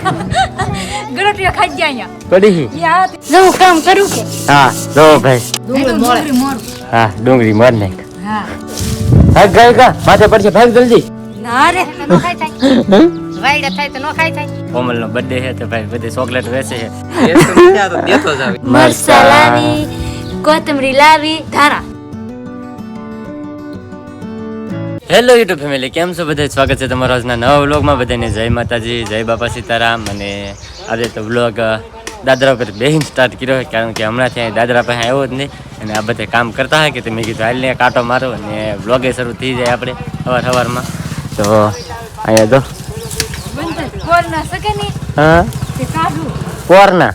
ગળટિયા ખાઈ ગયા અહીંયા. પડી યા જો હું કામ કરું કે? હા જો ભાઈ. ડુંગળી મોર હા ડુંગળી મોર ને હા. ભાગ ગઈ કા માથે પડશે ભાગ જલ્દી. ના રે. નો ખાઈ થાય. તો નો ખાઈ થાય. કોમલ નો બર્થડે છે તો ભાઈ બધે ચોકલેટ વેચે છે. મરચા લાવી કોથમરી લાવી ધારા હેલો યુટ્યુબ ફેમિલી કેમ છો બધા સ્વાગત છે તમારા આજના નવા વ્લોગમાં. બધાને જય માતાજી જય બાપા સીતારામ. અને આજે તો વ્લોગ દાદરા પર બેહીને સ્ટાર્ટ કર્યો કારણ કે હમણાં ત્યાં દાદરા પાસે આવ્યો જ નહીં. અને આ બધા કામ કરતા હોય કે તમે કીધું હાલને કાંટો મારો અને વ્લોગે શરૂ થઈ જાય આપણે સવાર સવારમાં. તો અહીંયા તો બંધ કોલ ના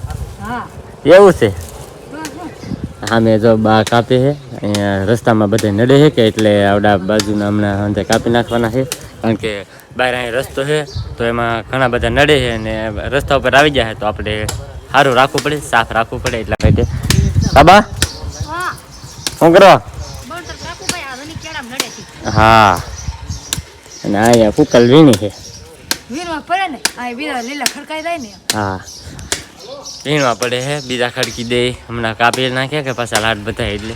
હા? મેં એવું છે? જો બા કાપે છે. અહીંયા રસ્તામાં બધે નડે છે કે એટલે આવડા બાજુના હમણાં અંતે કાપી નાખવાના છે. કારણ કે બહાર અહીં રસ્તો છે તો એમાં ઘણા બધા નડે છે અને રસ્તા ઉપર આવી જાય તો આપણે સારું રાખવું પડે સાફ રાખવું પડે એટલા માટે. બાબા શું કરો? હા. અને અહીંયા કુકલ વીણી છે. હા. વીણવા પડે છે બીજા ખડકી દે હમણાં કાપી નાખ્યા કે પાછા લાટ બધા એટલે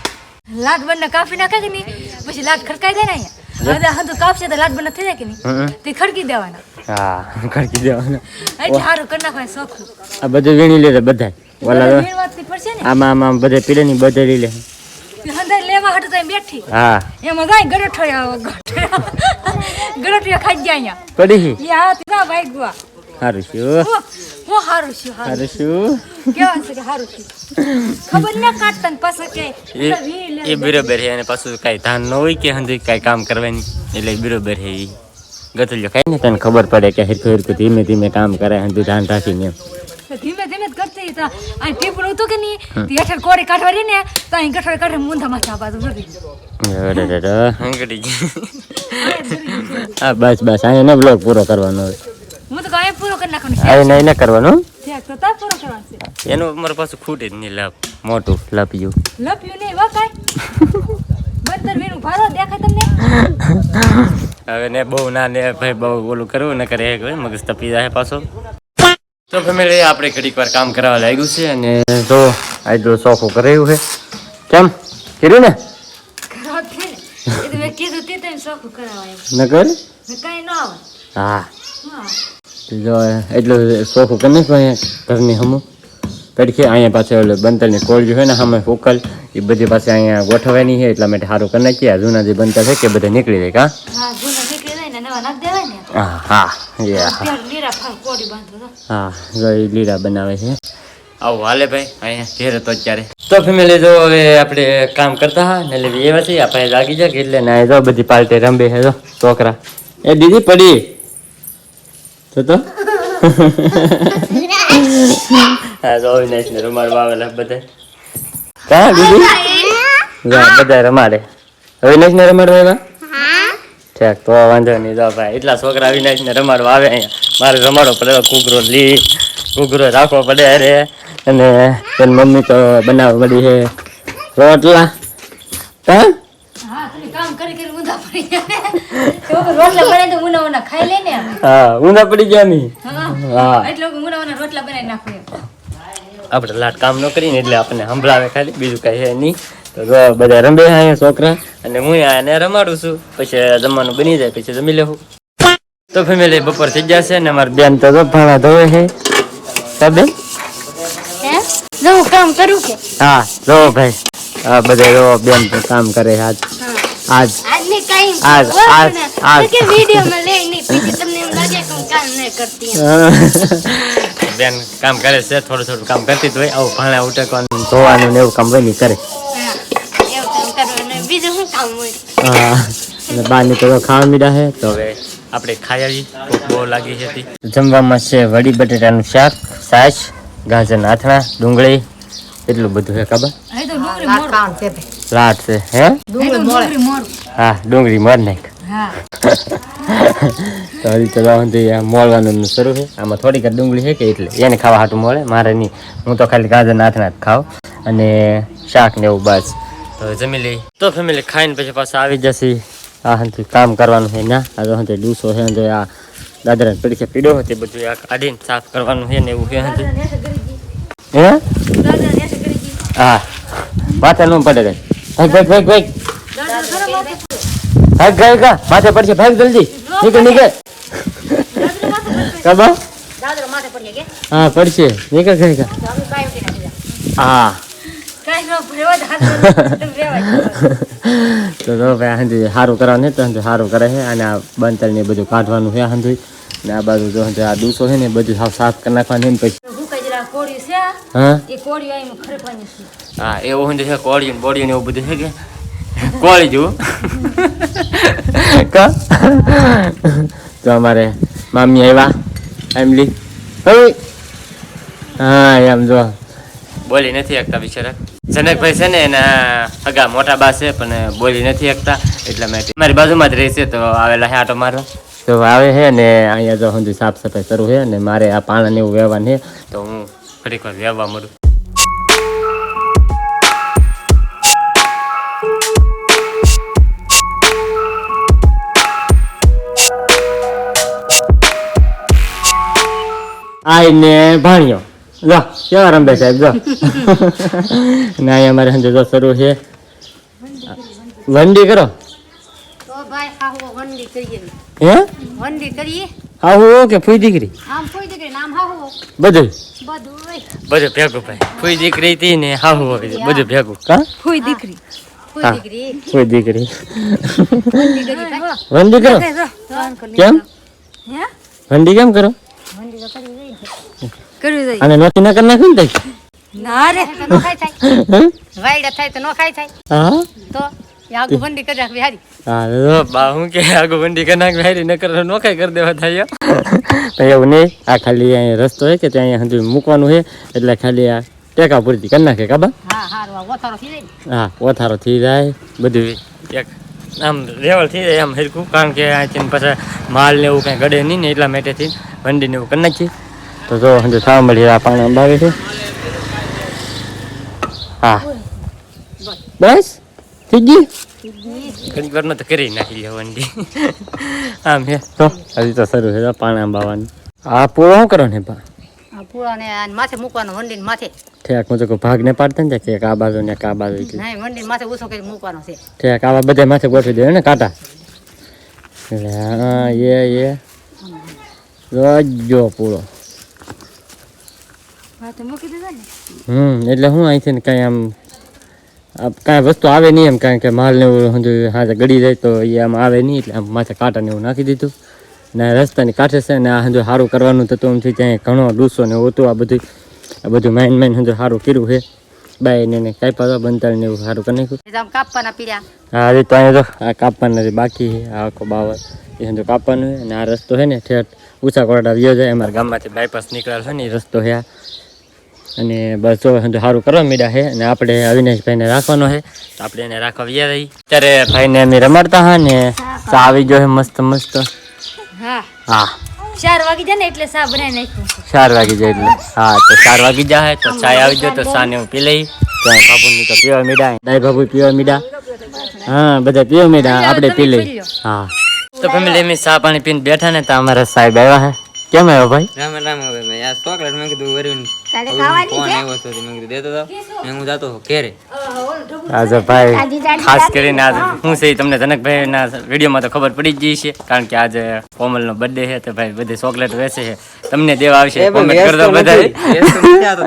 લાટ બંને કાપી નાખે કે નહીં? પછી લાટ ખડકાઈ જાય ને અહીંયા? હવે તો કાપશે તો લાટ બંને થઈ જાય કે નહીં? તે ખડકી દેવાના. હા ખડકી દેવાના. એટલે સારું કરી નાખવાય સોખું. આ બધું વીણી લે. બધા ઓલા આમાં આમાં બધે પીલે ની બધે લઈ લે તે લેવા હાટું તો બેઠી. હા. એમાં જાય ગરઠો ગરઠિયા ખાઈ ગયા અહીંયા. પડી હા. તીના ભાઈ ગુવા સારું શું હું હારું છું હારું છું. કેવા છે કે હારું છું? ખબર ના કાઢતા ને પાછા કે એ બરોબર છે અને પાછું કાંઈ ધાન ન હોય કે હંધી કાંઈ કામ કરવાની? એટલે બરોબર છે એ ગતલ્યો કાંઈ ને તને ખબર પડે કે હરખું હરખું ધીમે ધીમે કામ કરે હંધી ધ્યાન રાખીને ધીમે ધીમે જ કરતી તો આ ટીપણું હતું કે નહીં? તે હેઠળ કોરી કાઢવા રહી ને તો અહીં ગઠોડે કાઢે મૂંધા ચાપા તો હા બસ બસ અહીંયા બ્લોગ પૂરો કરવાનો હોય. કરી નાખવાનું ન કરવાનું છે તો તાર પૂરો કરવાનો છે. એનું મારે પાછું ખૂટે જ નહીં લાભ મોટું લપ્યું. લપ્યું નહીં વા બંદર વીણું ભારો દેખાય તમને? હવે ને બહુ ના ને ભાઈ બહુ ઓલું કરવું ન કરે મગજ તપી જાય પાછો. તો ફેમિલી આપણે ઘડીક વાર કામ કરાવવા લાગ્યું છે અને જો આટલું સોફો કરાયું છે. કેમ? કર્યું ને? ખરાબ છે ને એ તો મેં કીધું તે તને ન ને કાંઈ હા. તો જો એટલું સોફું કરી નાખ્યું અહીંયા ઘરની હમું. કડખી અહીંયા પાછળ ઓલું બંતરની કોળજી હોય ને સામે ફોકલ એ બધી પાસે અહીંયા ગોઠવવાની છે એટલા માટે સારું કરી નાખીએ. જૂના જે બનતા છે કે બધા નીકળી જાય કા? હા જૂના નીકળી જાય ને નવા નાખ દેવાય ને. હા હા એ હા લીરા ફાર કોડી બાંધો તો. હા જો લીલા બનાવે છે. આવું હાલે ભાઈ અહીંયા ઘેર હતો અત્યારે. તો ફેમિલી જો હવે આપણે કામ કરતા હા ને એટલે એવા છે આપણે લાગી જાય એટલે ના જો બધી પાર્ટી રંબે છે જો છોકરા. એ દીદી પડી. તો તો હા અવિનાશ ને રમાડવા આવેલા બધા. કા દીદી? જો બધા રમાડે. અવિનાશ ને રમાડવા આવ્યા? ઠેક તો વાંધો નહીં. જો ભાઈ એટલા છોકરા અવિનાશ ને રમાડવા આવે અહીંયા. મારે રમાડો પડે કુકરો લી કુકરો રાખવો પડે અરે. અને તેની મમ્મી તો બનાવવા મળી છે રોટલા. હા કામ કરી કરી ઊંધા પડી જાય તો રોટલા બનાવી તો મુના મુના ખાઈ લે ને હા ઊંધા પડી ગયા ની હા હા. એટલે કે મુના મુના રોટલા બનાવી નાખું આપણે લાટ કામ ન કરીને એટલે આપણને સંભળાવે ખાલી બીજું કઈ નહીં. તો બધા રમે અહીંયા છોકરા અને હું આને રમાડું છું. પછી જમવાનું બની જાય પછી જમી લેવું. તો ફેમિલી બપોર થઈ જશે ને અમારી બેન તો જો ભાણા ધોવે છે. જો કામ કરું કે? હા જો ભાઈ. આ બધા બેન તો કામ કરે છે આજ. આજ આજની કઈ આજ આજ આજ. કે વિડિયો માં લઈ નહીં પછી તમને એમ લાગે કે હું કામ ન કરતી બેન કામ કરે છે થોડું થોડું કામ કરતી તો હોય આવું ભાણા ઉટકવાનું ધોવાનું ને એવું કામ બની કરે. હા એવું કામ કરવાનું બીજું શું કામ હોય? હા. અને બહારની તો ખાવા મીડા છે તો હવે આપણે ખાઈ આવી ભૂખ બહુ લાગી હતી. જમવામાં છે વડી બટેટાનું શાક છાશ ગાજરના આથણા ડુંગળી એટલું બધું છે ખબર લાટ છે હે? અહીં ડુંગળી મોરું હા ડુંગળી મર નાખ. હા. તો હજી તો આ મોળવાનું શરૂ છે. આમાં થોડીક ડુંગળી છે કે એટલે. એને ખાવા હાટું મળે. મારે નહીં. હું તો ખાલી ગાજરના નાથના જ ખાવ અને શાક ને એવું બસ. તો જમી લઈ તો ફેમિલી ખાઈને પછી પાછા આવી જશે. આ હંથી કામ કરવાનું છે ના આ તો હંતે ડૂસો છે હંતે આ દાદરા પડી છે પીડો તે બધું આ કાઢીને સાફ કરવાનું છે ને એવું છે હે દાદા નેસે કરી દી. હે? હા. વાત ન પડે રે ભાગ ભાગ ભાગ ભાગ ભાગ ગઈ કા માથે પડશે. ભાગ જલ્દી. નીકળ નીકળ. કબા? હા પડશે. નીકળ ગઈ કા હા. જ તો ભાઈ હાંજી સારું કરવાનું ને તો સારું કરે છે. અને આ બંતર ને બધું કાઢવાનું છે હાંજુ. ને આ બાજુ જો આ દૂસો છે ને બધું સાફ સાફ કરી નાખવાનું છે ને પછી. હા એ કોળિયું આઈ છે. હા એવું હોય છે કોળિયું ને ને એવું બધું છે કે? કોળી જુઓ કા? તો અમારે મામી આવ્યા ફેમિલી. હવે? હા એમ જો. બોલી નથી શકતા બિચારા. જનકભાઈ છે ને એના અગા મોટા બા છે પણ બોલી નથી શકતા. એટલા માટે મારી બાજુમાં જ રહેશે તો આવેલા છે આટો મારવા. તો આવે છે ને અહીંયા જો સુધી સાફ સફાઈ કરવું છે ને મારે આ પાણાને એવું વહેવાનું છે. તો હું ઘડીક વાર વહેવા મળું આઈને ભાણ્યો. જો કેવા રંબે સાહેબ જો. ને અહીંયા અમારે સંજય જો શરૂ છે. વંડી કરો. તો ભાઈ હા હું વંડી કરીએ. હે? વંડી કરીએ? હા હું કે ફૂઈ દીકરી? આમ ફૂઈ દીકરી નામ હાહુ બધું? બધું બધું ભેગું ભાઈ. ફૂઈ દીકરી હતી ને હા હું બધું ભેગું. કા? ફૂઈ દીકરી. હા. ફૂઈ દીકરી. વંડી કરી ભાઈ. વંડી કરો. કેમ? વંડી કેમ કરો? વંડી તો કર્યું અને નોતી ના કરી નાખ્યું ને ના રે. નો ખાય થાય? વાયડા થાય તો નો ખાય થાય. હા? તો આગુ વંડી કરી રાખવી બિહારી. હા તો બા હું કે આગો વંડી કરી નાખ ભાઈ ન કરે નોખાઈ કરી દેવા થાય તો એવું નહીં. આ ખાલી અહીંયા રસ્તો છે કે ત્યાં અહીંયા સુધી મૂકવાનું છે એટલે ખાલી આ ટેકા પૂરતી કરી નાખે કાબા હા હારું આ વથારો થઈ જાય ને. હા ઓથારો થઈ જાય. બધું એક આમ લેવલ થઈ જાય આમ હરખું કારણ કે અહીંથી પછી માલ ને એવું કાંઈ ગડે નહીં ને એટલા માટેથી વંડીને એવું કરી નાખીએ. તો જો હજુ સાવ મળી આ પાણી અંબાવે છે. હા. બસ? થઈ ગઈ ઘણી વાર તો કરી નાખી લેવાની આમ હે. તો? હજી તો શરૂ છે પાણી અંબાવાનું. આ પૂરો શું કરો ને બા? આ પૂળાને માથે મૂકવાનો વંડીને માથે. ઠેક હું ભાગ ને પાડતા ને કે આ બાજુ ને એક આ બાજુ એટલે નહીં વંડીને માથે ઊંચો કરી મૂકવાનો છે. ઠેક આવા બધા માથે ગોઠવી દે ને કાંટા. એટલે હા એ એ. ને હમ એટલે હું અહીંથી કાંઈ આમ કાંઈ વસ્તુ આવે નહીં એમ કારણ કે માલ ને એવું સમજો હાજર ગળી જાય તો એ આમ આવે નહીં એટલે આમ માથે કાંટા ને એવું નાખી દીધું. ને રસ્તાની કાંઠે છે ને આ સમજો સારું કરવાનું થતું એમ ત્યાં ઘણો ડૂસો ને હોતું આ બધું આ બધું માઇન માઇન સમજો સારું કર્યું છે. બાય ને પાછા બંધાર ને એવું સારું કરી નાખ્યું. તો કાપવાના પીડ્યા હા હજી તો અહીંયા તો આ કાપવાના હજી બાકી છે આ આખો બાવર એ સમજો કાપવાનું છે. અને આ રસ્તો છે ને ઠેઠ ઊંચા કોરડા વ્યો જાય અમારા ગામમાંથી બાયપાસ નીકળેલ છે ને એ રસ્તો છે આ. અને બસ જો સારું કરવા મીડા છે અને આપણે અવિનાશભાઈને રાખવાનો છે. તો આપણે એને રાખવા વ્યા રહી ત્યારે ભાઈને અમે રમાડતા હા ને ચા આવી ગયો છે મસ્ત મસ્ત. હા. હા. ચાર વાગી જાય ને એટલે સા બનાવી નાખ્યું. ચાર વાગી જાય એટલે. હા તો ચાર વાગી જાય તો ચા આવી જાય તો સાને હું પી લઈ. ત્યાં બાબુની તો પીવા મીડા દાઈ બાબુ પીવા મીડા હા બધા પીવા મીડા આપણે પી લઈ. હા. તો ફેમિલી અમે ચા પાણી પીને બેઠા ને તો અમારા સાહેબ આવ્યા હે કેમ આવ્યો ભાઈ? રામ રામ હવે ભાઈ. આ ચોકલેટ મેં કીધું વરુણ તારે ફોન આવ્યો તો મેં કીધું દેતો તો. મેં હું જાતો ઘેરે. ભાઈ ખાસ કરીને આજે હું છે ઈ તમને જનકભાઈના વિડીયોમાં તો ખબર પડી જ ગઈ છે કારણ કે આજે કોમલનો બર્થડે છે તો ભાઈ બધે ચોકલેટ વેચે છે. તમને દેવા આવશે કોમેન્ટ કરજો બધા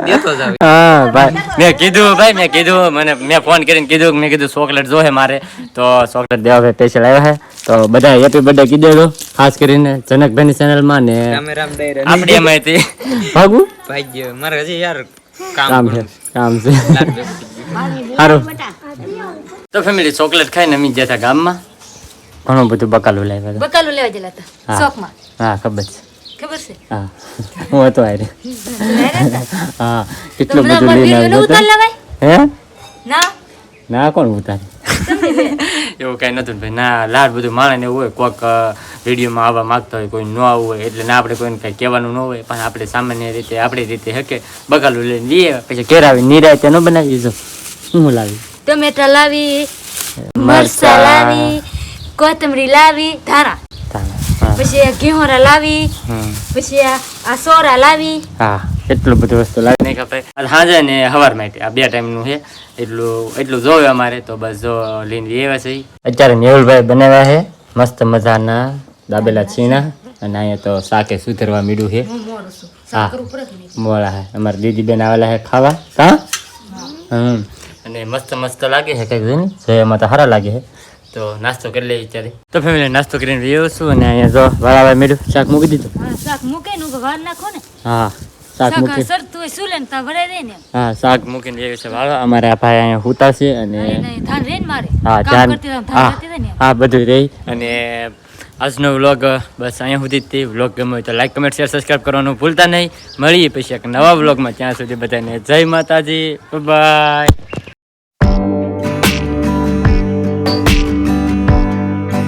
દેતો જ આવે. હા ભાઈ મેં કીધું ભાઈ મેં કીધું મને મેં ફોન કરીને કીધું મેં કીધું ચોકલેટ જોહે મારે. તો ચોકલેટ દેવા ભાઈ સ્પેશિયલ આવ્યા છે. તો બધા હેપી બર્થડે કીધે દેજો ખાસ કરીને જનકભાઈની ચેનલમાં ને આપણી એમાંથી. ભાગું? ભાઈ ગયો મારે હજી યાર કામ છે કામ છે. ગયું. સારું તો ફેમિલી ચોકલેટ ખાઈને અમે જતા ગામમાં. ઘણું બધું બકાલું લાવ્યા હતા. બકાલું લેવા ગયેલા હતા. હા. શોખમાં હા ખબર છે. ખબર છે? હા. હું હતો આરે હા કેટલું બધું લઈને આવ્યો હતો હે? ના? ના કોણ ઉતારે? એવું કઈ નતું ભાઈ. ના લાડ બધું માણે ને એવું હોય. કોઈક વિડીયોમાં આવવા માંગતા હોય કોઈ ન આવવું હોય એટલે ના આપણે કોઈને કઈ કહેવાનું ન હોય પણ આપણે સામાન્ય રીતે આપણી રીતે હકે બગાલું લઈને લઈએ પછી કેરાવી આવી નિરાય ન બનાવી દીધો શું લાવી? ટમેટા લાવી મરચા લાવી કોથમરી લાવી ધારા પછી ઘેહોરા લાવી પછી આ સોરા લાવી હા. એટલું બધું વસ્તુ લાવી નહીં ખપે આ સાંજે ને હવાર માટે. આ બે ટાઈમનું છે. એટલું એટલું જોવે અમારે તો બસ જો લઈને એવા છે. અત્યારે મેહુલભાઈ બનાવ્યા છે. મસ્ત મજાના દાબેલા છીણા. અને અહીંયા તો શાકે સુધરવા મીડું છે. હું છું. મોળા હે અમારા દીદી બેન આવેલા હે ખાવા. હા? હમ. અને મસ્ત મસ્ત લાગે છે કંઈક જોઈને. જોવામાં તો સારા લાગે છે. તો નાસ્તો કરી લઈએ ત્યારે તો ફેમિલી નાસ્તો કરીને રહ્યો છું અને અહીંયા જો વાળા મીડું શાક મૂકી દીધું. શાક મૂકે નું વાર નાખો ને. હા. શાક મૂકી. સરતું શું લે તા ભરાઈ દે ને. હા શાક મૂકીને વ્યવ છે વાળો. અમારે આ ભાઈ અહીંયા હુતા છે અને ધાન રેન મારે. હા કામ કરતી હા ધાન કરતી ને. હા બધું રહી અને આજનો વ્લોગ બસ અહીંયા સુધી તે. વ્લોગ ગમ્યો હોય તો લાઈક કમેન્ટ શેર સબસ્ક્રાઈબ કરવાનું ભૂલતા નહીં. મળીએ પછી એક નવા વ્લોગમાં. ત્યાં સુધી બધાને જય માતાજી. બાય